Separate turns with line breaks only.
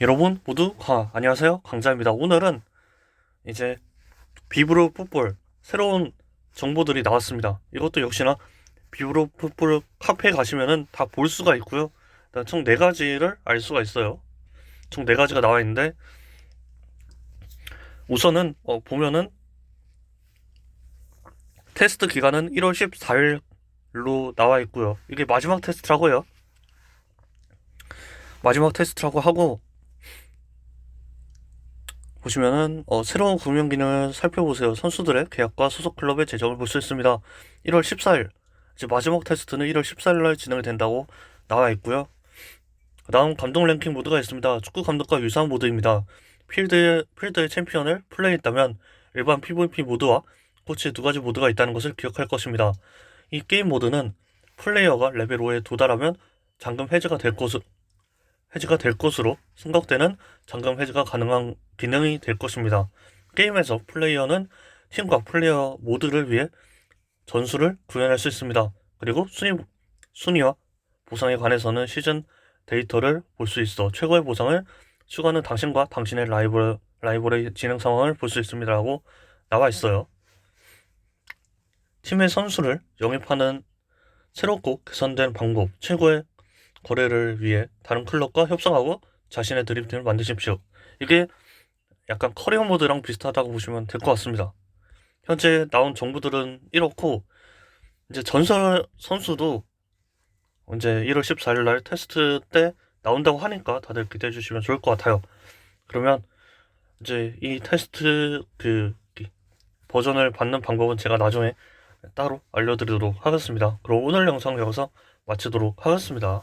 여러분 모두 가, 안녕하세요. 강자입니다. 오늘은 이제 비브로 풋볼 새로운 정보들이 나왔습니다. 이것도 역시나 비브로 풋볼 카페에 가시면은 다 볼 수가 있고요. 총 4가지를 알 수가 있어요. 총 4가지가 나와 있는데 우선은 어, 보면은 테스트 기간은 1월 14일로 나와 있고요. 이게 마지막 테스트라고요. 마지막 테스트라고 하고 보시면은 어, 새로운 구명 기능을 살펴보세요. 선수들의 계약과 소속 클럽의 재정을 볼 수 있습니다. 1월 14일 이제 마지막 테스트는 1월 14일 날 진행이 된다고 나와 있고요. 다음 감독 랭킹 모드가 있습니다. 축구 감독과 유사한 모드입니다. 필드 필드의 챔피언을 플레이했다면 일반 PVP 모드와 코치 두 가지 모드가 있다는 것을 기억할 것입니다. 이 게임 모드는 플레이어가 레벨 5에 도달하면 잠금 해제가 될 것으로 해지가 될 것으로 생각되는 잠금 해지가 가능한 기능이 될 것입니다. 게임에서 플레이어는 팀과 플레이어 모두를 위해 전술을 구현할 수 있습니다. 그리고 순위, 순위와 보상에 관해서는 시즌 데이터를 볼 수 있어 최고의 보상을 추가하는 당신과 당신의 라이벌, 라이벌의 진행 상황을 볼 수 있습니다 라고 나와 있어요. 팀의 선수를 영입하는 새롭고 개선된 방법, 최고의 거래를 위해 다른 클럽과 협상하고 자신의 드림팀을 만드십시오. 이게 약간 커리어 모드랑 비슷하다고 보시면 될 것 같습니다. 현재 나온 정보들은 이렇고 이제 전설 선수도 이제 1월 14일 날 테스트 때 나온다고 하니까 다들 기대해 주시면 좋을 것 같아요. 그러면 이제 이 테스트 그 버전을 받는 방법은 제가 나중에 따로 알려드리도록 하겠습니다. 그럼 오늘 영상 여기서 마치도록 하겠습니다.